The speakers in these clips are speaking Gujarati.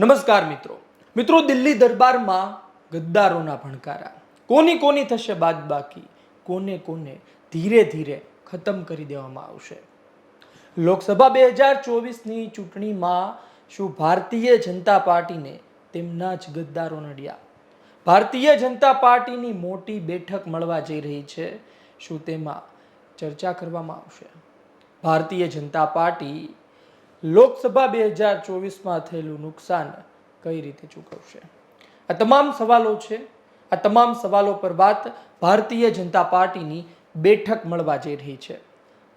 નમસ્કાર મિત્રો. મિત્રો, દિલ્હી દરબારમાં ગદ્દારોના ભણકારા. કોની કોની થશે બાદ બાકી કોને કોને ધીરે ધીરે ખતમ કરી દેવામાં આવશે? લોકસભા બે હજાર ચોવીસની ચૂંટણીમાં શું ભારતીય જનતા પાર્ટીને તેમના જ ગદ્દારો નડ્યા? ભારતીય જનતા પાર્ટીની મોટી બેઠક મળવા જઈ રહી છે. શું તેમાં ચર્ચા કરવામાં આવશે? ભારતીય જનતા પાર્ટી લોકસભા બે હજાર ચોવીસમાં થયેલું નુકસાન કઈ રીતે ચૂકવશે? આ તમામ સવાલો છે. આ તમામ સવાલો પર વાત ભારતીય જનતા પાર્ટીની બેઠક મળવા જઈ રહી છે.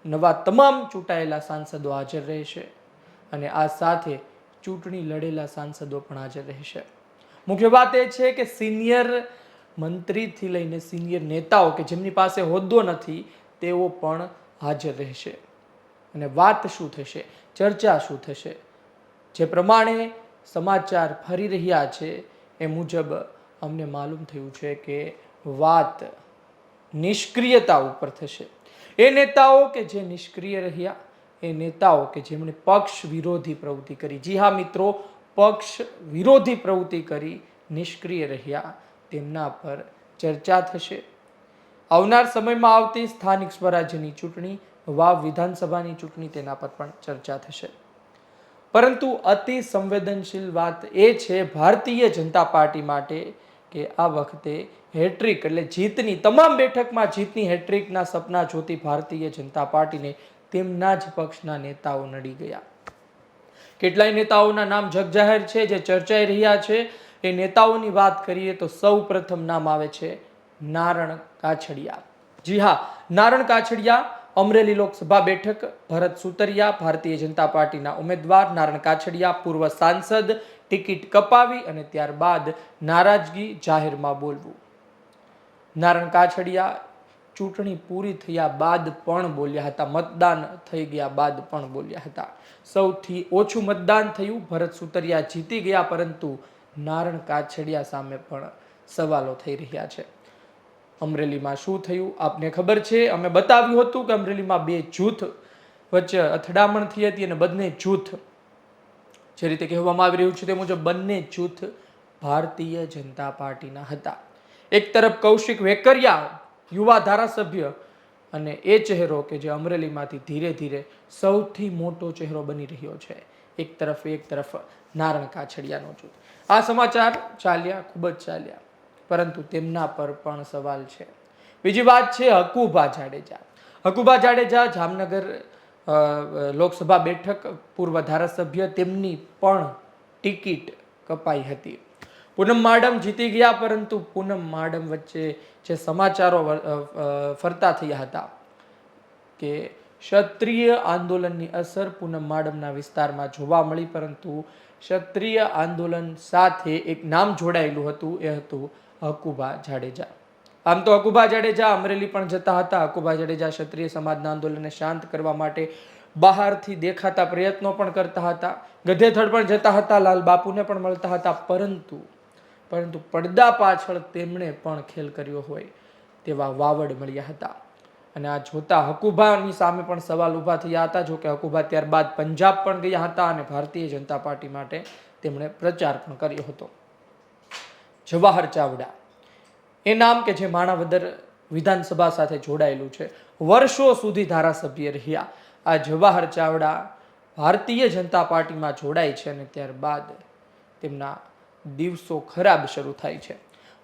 નવા તમામ ચૂંટાયેલા સાંસદો હાજર રહેશે અને આ સાથે ચૂંટણી લડેલા સાંસદો પણ હાજર રહેશે. મુખ્ય વાત એ છે કે સિનિયર મંત્રીથી લઈને સિનિયર નેતાઓ કે જેમની પાસે હોદ્દો નથી, તેઓ પણ હાજર રહેશે. અને વાત શું થશે? ચર્ચા શું થશે? જે પ્રમાણે સમાચાર ફરી રહ્યા છે એ મુજબ અમને માલુમ થયું છે કે વાત નિષ્ક્રિયતા ઉપર થશે. એ નેતાઓ કે જે નિષ્ક્રિય રહ્યા, એ નેતાઓ કે જેમણે પક્ષ વિરોધી પ્રવૃત્તિ કરી, જી હા મિત્રો, પક્ષ વિરોધી પ્રવૃત્તિ કરી, નિષ્ક્રિય રહ્યા, તેમના પર ચર્ચા થશે. આવનાર સમયમાં આવતી સ્થાનિક સ્વરાજ્યની ચૂંટણી વાવ વિધાનસભાની ચૂંટણી તેના પર પણ ચર્ચા થશે. પરંતુ અતિ સંવેદનશીલ વાત એ છે ભારતીય જનતા પાર્ટી માટે કે આ વખતે હેટ્રિક એટલે જીતની તમામ બેઠકમાં જીતની હેટ્રિકના સપના જોતી ભારતીય જનતા પાર્ટીને તેમના જ પક્ષના નેતાઓ નડી ગયા. કેટલાય નેતાઓના નામ જગજાહેર છે, જે ચર્ચાઈ રહ્યા છે. એ નેતાઓની વાત કરીએ તો સૌ પ્રથમ નામ આવે છે નારણ કાછડિયા. જી હા, નારણ કાછડિયા અમરેલી લોકસભા બેઠક, ભરત સુતરિયા, ભારતીય જનતા પાર્ટીના ઉમેદવાર, નારણ કાછડિયા, પૂર્વ સાંસદ, ટિકિટ કપાવી અને ત્યારબાદ નારાજગી જાહેરમાં બોલવું. નારણ કાછડિયા ચૂંટણી પૂરી થયા બાદ પણ બોલ્યા હતા, મતદાન થઈ ગયા બાદ પણ બોલ્યા હતા. સૌથી ઓછું મતદાન થયું, ભરત સુતરિયા જીતી ગયા, પરંતુ નારણ કાછડિયા સામે પણ સવાલો થઈ રહ્યા છે. અમરેલીમાં શું થયું આપને ખબર છે? અમે બતાવ્યું હતું કે અમરેલીમાં બે જૂથ વચ્ચે અથડામણ થઈ હતી અને બંને જૂથ જે રીતે કહેવામાં આવી રહ્યું છે તે મુજબ બંને જૂથ ભારતીય જનતા પાર્ટીના હતા. એક તરફ કૌશિક વેકરિયા યુવા ધારાસભ્ય અને એ ચહેરો કે જે અમરેલીમાંથી ધીરે ધીરે સૌથી મોટો ચહેરો બની રહ્યો છે. એક તરફ એક તરફ નારણ કાછડિયાનો જૂથ. આ સમાચાર ચાલ્યા, ખૂબ જ ચાલ્યા. પરંતુ તેમના પર પણ સવાલ છે. બીજી વાત છે હકુભા જાડેજા. હકુભા જાડેજા જામનગર લોકસભા બેઠક પૂર્વ ધારાસભ્ય તેમની પણ ટિકિટ કપાઈ હતી. પૂનમ માડમ જીતી ગયા પરંતુ પૂનમ માડમ વચ્ચે જે સમાચારો ફરતા થયા હતા કે ક્ષત્રિય આંદોલનની અસર પૂનમ માડમના વિસ્તારમાં જોવા મળી પરંતુ ક્ષત્રિય આંદોલન સાથે એક નામ જોડાયેલું હતું, એ હતું હકુબા જાડેજા. આમ તો હકુબા જાડેજા અમરેલી પણ જતા હતા. હકુબા જાડેજા ક્ષત્રિય સમાજના આંદોલનને શાંત કરવા માટે બહારથી દેખાતા પ્રયત્નો પણ કરતા હતા. ગધેથડ પણ જતા હતા. લાલ બાપુને પણ મળતા હતા. પરંતુ પરંતુ પડદા પાછળ તેમણે પણ ખેલ કર્યો હોય તેવા વાવડ મળ્યા હતા. અને આ જોતા હકુભાની સામે પણ સવાલ ઊભા થયા હતા. જોકે હકુભા ત્યારબાદ પંજાબ પણ ગયા હતા અને ભારતીય જનતા પાર્ટી માટે તેમણે પ્રચાર પણ કર્યો હતો. જવાહર ચાવડા. એ નામ કે જે માણાવદર વિધાનસભા સાથે જોડાયેલું છે. વર્ષો સુધી ધારાસભ્ય રહ્યા. આ જવાહર ચાવડા ભારતીય જનતા પાર્ટીમાં જોડાય છે અને ત્યારબાદ તેમના દિવસો ખરાબ શરૂ થાય છે.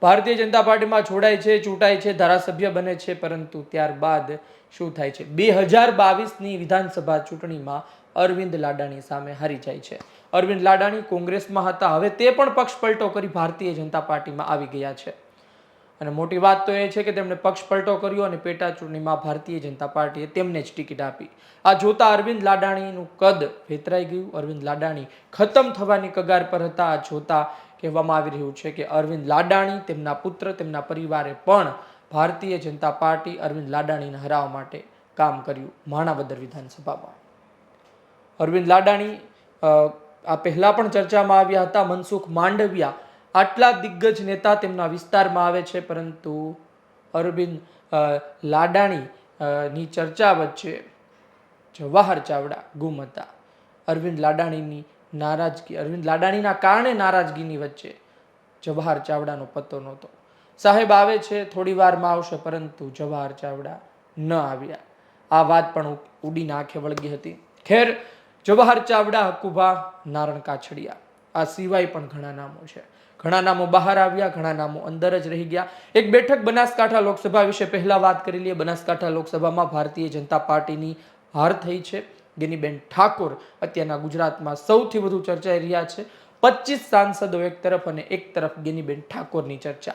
ભારતીય જનતા પાર્ટીમાં જોડાય છે, ચૂંટાય છે, ધારાસભ્ય બને છે, પરંતુ ત્યારબાદ શું થાય છે? બે હજાર બાવીસની વિધાનસભા ચૂંટણીમાં અરવિંદ લાડાણી સામે હારી જાય છે. અરવિંદ લાડાણી કોંગ્રેસમાં હતા. હવે તે પણ પક્ષ પલટો કરી ભારતીય જનતા પાર્ટીમાં આવી ગયા છે. અને મોટી વાત તો એ છે કે તેમણે પક્ષ પલટો કર્યો અને પેટા ચૂંટણીમાં ભારતીય જનતા પાર્ટીએ તેમને જ ટિકિટ આપી. આ જોતા અરવિંદ લાડાણીનું કદ વેતરાઈ ગયું. અરવિંદ લાડાણી ખતમ થવાની કગાર પર હતા. આ જોતા કહેવામાં આવી રહ્યું છે કે અરવિંદ લાડાણી, તેમના પુત્ર, તેમના પરિવારે પણ ભારતીય જનતા પાર્ટી અરવિંદ લાડાણીને હરાવવા માટે કામ કર્યું. માણાવદર વિધાનસભામાં. અરવિંદ લાડાણી આ પહેલાં પણ ચર્ચામાં આવ્યા હતા, મનસુખ માંડવિયા. આટલા દિગ્ગજ નેતા તેમના વિસ્તારમાં આવે છે, પરંતુ અરવિંદ લાડાણી ચર્ચા વચ્ચે જવાહર ચાવડા ગુમ હતા. અરવિંદ લાડાણીની નારાજગી, અરવિંદ લાડાણીના કારણે નારાજગીની વચ્ચે જવાહર ચાવડાનો પત્તો નહોતો. સાહેબ, આવે છે, થોડી વારમાં આવશે, પરંતુ જવાહર ચાવડા ન આવ્યા. આ વાત પણ ઉડીને આંખે વળગી હતી. ખેર જવાહર ચાવડા હકુભા નારણ કાછડિયા. આ સિવાય પણ ઘણા નામો છે. ઘણા નામો બહાર આવ્યા, ઘણા નામો અંદર જ રહી ગયા. એક બેઠક બનાસકાંઠા લોકસભા વિશે પહેલા વાત કરી લઈએ. બનાસકાંઠા લોકસભામાં ભારતીય જનતા પાર્ટીની હાર થઈ છે. ગિનીબેન ઠાકોર અત્યારના ગુજરાતમાં સૌથી વધુ ચર્ચાઈ રહ્યા છે. પચીસ સાંસદો એક તરફ અને એક તરફ ગિનીબેન ઠાકોરની ચર્ચા.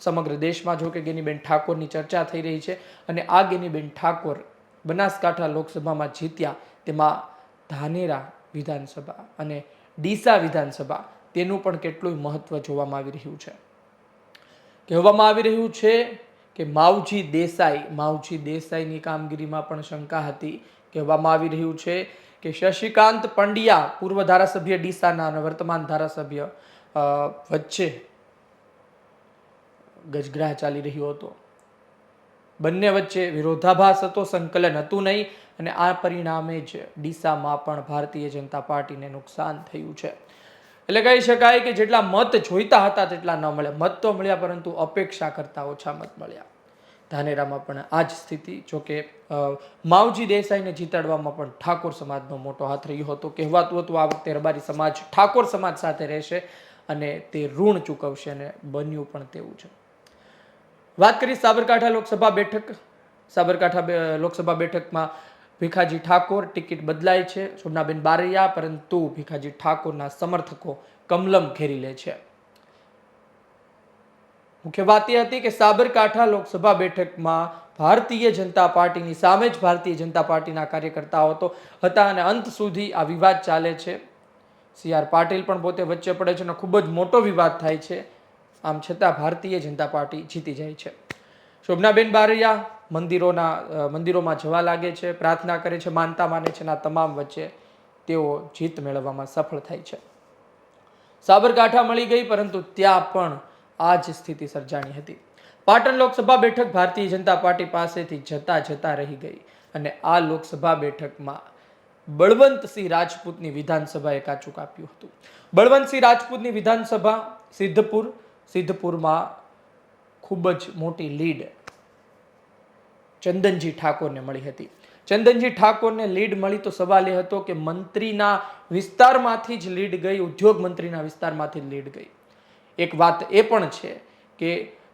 સમગ્ર દેશમાં જો કે ગેનીબેન ઠાકોરની ચર્ચા થઈ રહી છે અને આ ગેનીબેન ઠાકોર બનાસકાંઠા લોકસભામાં જીત્યા. તેમાં ધાનેરા વિધાનસભા અને ડીસા વિધાનસભા તેનું પણ કેટલું મહત્વ જોવામાં આવી રહ્યું છે. કહેવામાં આવી રહ્યું છે કે માવજી દેસાઈ, માવજી દેસાઈની કામગીરીમાં પણ શંકા હતી. કહેવામાં આવી રહ્યું છે કે શશિકાંત પંડ્યા પૂર્વ ધારાસભ્ય ડીસાના અને વર્તમાન ધારાસભ્ય વચ્ચે ગજગ્રાહ ચાલી રહ્યો હતો. બંને વચ્ચે વિરોધાભાસ હતો સંકલન હતું નહીં અને આ પરિણામે જ ડીસામાં પણ ભારતીય જનતા પાર્ટીને નુકસાન થયું છે. એટલે કહી શકાય કે જેટલા મત જોઈતા હતા તેટલા ન મળ્યા. મત તો મળ્યા, પરંતુ અપેક્ષા કરતાં ઓછા મત મળ્યા. ધાનેરામાં પણ આ જ સ્થિતિ. જોકે માવજી દેસાઈને જીતાડવામાં પણ ઠાકોર સમાજનો મોટો હાથ રહ્યો હતો. કહેવાતું હતું, આ વખતે રબારી સમાજ ઠાકોર સમાજ સાથે રહેશે અને તે ઋણ ચૂકવશે અને બન્યું પણ તેવું છે. વાત કરી સાબરકાંઠા લોકસભા બેઠક. સાબરકાંઠા લોકસભા બેઠકમાં ભીખાજી ઠાકોર ટિકિટ બદલાય છે. શોભનાબેન બારૈયા, પરંતુ ભીખાજી ઠાકોરના સમર્થકો કમલમ ઘેરી લે છે. મુખ્ય વાત એ હતી કે સાબરકાંઠા લોકસભા બેઠકમાં ભારતીય જનતા પાર્ટીની સામે જ ભારતીય જનતા પાર્ટીના કાર્યકર્તાઓ તો હતા અને અંત સુધી આ વિવાદ ચાલે છે. સી આર પાટીલ પણ પોતે વચ્ચે પડે છે અને ખૂબ જ મોટો વિવાદ થાય છે. આમ છતાં ભારતીય જનતા પાર્ટી જીતી જાય છે. શોભનાબેન બારૈયા મંદિરોના મંદિરોમાં જવા લાગે છે, પ્રાર્થના કરે છે, માનતા માને છે ના તમામ વચ્ચે તેઓ જીત મેળવવામાં સફળ થાય છે. સાબરકાંઠા મળી ગઈ, પરંતુ ત્યાં પણ આ જ સ્થિતિ સર્જાણી હતી. પાટણ લોકસભા બેઠક ભારતીય જનતા પાર્ટી પાસેથી જતા જતા રહી ગઈ અને આ લોકસભા બેઠકમાં બળવંતસિંહ રાજપૂતની વિધાનસભાએ કાચું કાપ્યું હતું. બળવંતસિંહ રાજપૂતની વિધાનસભા સિદ્ધપુર સિદ્ધપુરમાં ખૂબ જ મોટી લીડ ચંદનજી ઠાકોરને મળી હતી. ચંદનજી ઠાકોરને લીડ મળી તો સવાલ એ હતો કે મંત્રીના વિસ્તારમાંથી જ લીડ ગઈ, ઉદ્યોગ મંત્રીના વિસ્તારમાંથી લીડ ગઈ. એક વાત એ પણ છે કે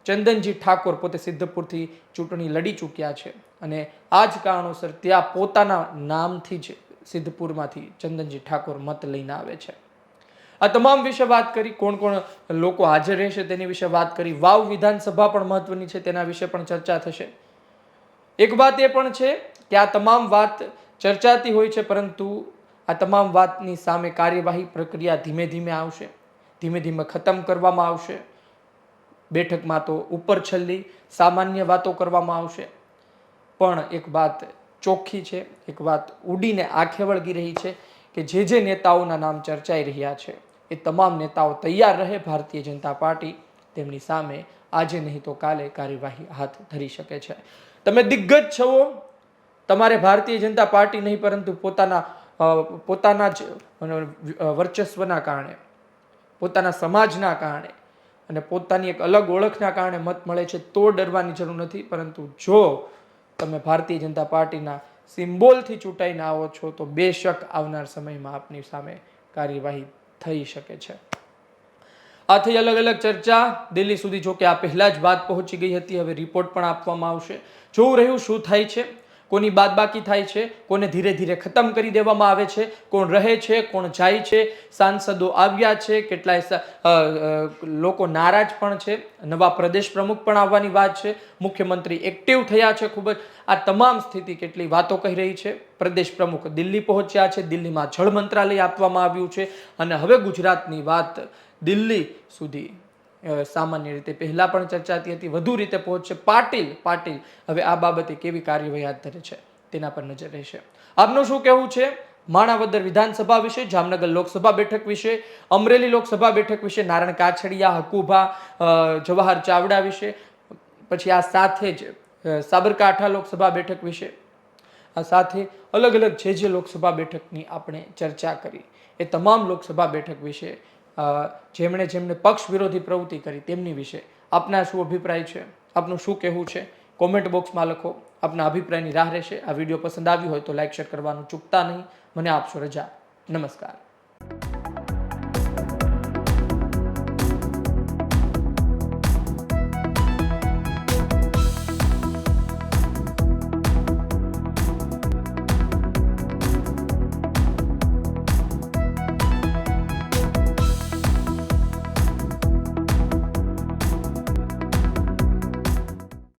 ચંદનજી ઠાકોર પોતે સિદ્ધપુરથી ચૂંટણી લડી ચૂક્યા છે અને આ જ કારણોસર ત્યાં પોતાના નામથી જ સિદ્ધપુરમાંથી ચંદનજી ઠાકોર મત લઈને આવે છે. આ તમામ વિશે વાત કરી, કોણ કોણ લોકો હાજર રહેશે તેની વિશે વાત કરી. વાવ વિધાનસભા પણ મહત્વની છે, તેના વિશે પણ ચર્ચા થશે. એક વાત એ પણ છે કે આ તમામ વાત ચર્ચાતી હોય છે, પરંતુ આ તમામ વાતની સામે કાર્યવાહી પ્રક્રિયા ધીમે ધીમે આવશે. ધીમે ધીમે ખતમ કરવામાં આવશે. બેઠકમાં તો ઉપર છલ્લી સામાન્ય વાતો કરવામાં આવશે. પણ એક વાત ચોખ્ખી છે, એક વાત ઉડીને આંખે વળગી રહી છે કે જે જે નેતાઓના નામ ચર્ચાઈ રહ્યા છે. એ તમામ નેતાઓ તૈયાર રહે ભારતીય જનતા પાર્ટી. તેમની સામે આજે નહીં તો કાલે કાર્યવાહી હાથ ધરી શકે છે. તમે દિગ્ગજ છો. તમારે ભારતીય જનતા પાર્ટી નહીં, પરંતુ પોતાના પોતાના જ વર્ચસ્વના કારણે, પોતાના સમાજના કારણે અને પોતાની એક અલગ ઓળખના કારણે મત મળે છે તો ડરવાની જરૂર નથી. પરંતુ જો તમે ભારતીય જનતા પાર્ટીના સિમ્બોલથી ચૂંટાઈને આવો છો, તો બેશક આવનાર સમયમાં આપની સામે કાર્યવાહી થઈ શકે છે. આ થઈ અલગ અલગ ચર્ચા દિલ્હી સુધી જો કે આ પહેલા જ વાત પહોંચી ગઈ હતી, હવે રિપોર્ટ પણ આપવામાં આવશે. જોવું રહ્યું શું થાય છે. કોની બાદબાકી થાય છે, કોને ધીરે ધીરે ખતમ કરી દેવામાં આવે છે, કોણ રહે છે, કોણ જાય છે, સાંસદો આવ્યા છે, કેટલાય લોકો નારાજ પણ છે, નવા પ્રદેશ પ્રમુખ પણ આવવાની વાત છે, મુખ્યમંત્રી એક્ટિવ થયા છે ખૂબ જ. આ તમામ સ્થિતિ કેટલી વાતો કહી રહી છે. પ્રદેશ પ્રમુખ દિલ્હી પહોંચ્યા છે, દિલ્હીમાં જળ મંત્રાલય આપવામાં આવ્યું છે અને હવે ગુજરાતની વાત દિલ્હી સુધી. સામાન્ય રીતે પહેલા પણ ચર્ચાતી હતી, વધુ રીતે પહોંચશે. પાટીલ પાટીલ, હવે આ બાબતે કેવી કાર્યવાહી હાથ ધરે છે, તેના પર નજર રહેશે. આપનું શું કહેવું છે? માણાવદર વિધાનસભા વિશે, જામનગર લોકસભા બેઠક વિશે, અમરેલી લોકસભા બેઠક વિશે, નારણ કાછડિયા, હકુભા જવાહર ચાવડા વિશે, પછી આ સાથે જ સાબરકાંઠા લોકસભા બેઠક વિશે, આ સાથે અલગ અલગ જે જે લોકસભા બેઠકની આપણે ચર્ચા કરી, એ તમામ લોકસભા બેઠક વિશે જેમણે જેમણે પક્ષ વિરોધી પ્રવૃત્તિ કરી તેમની વિશે આપના શું અભિપ્રાય છે? આપનું શું કહેવું છે? કોમેન્ટ બોક્સમાં લખો. આપના અભિપ્રાયની રાહ રહેશે. આ વીડિયો પસંદ આવ્યો હોય તો લાઇક શેર કરવાનું ચૂકતા નહીં. મને આપશો રજા. નમસ્કાર.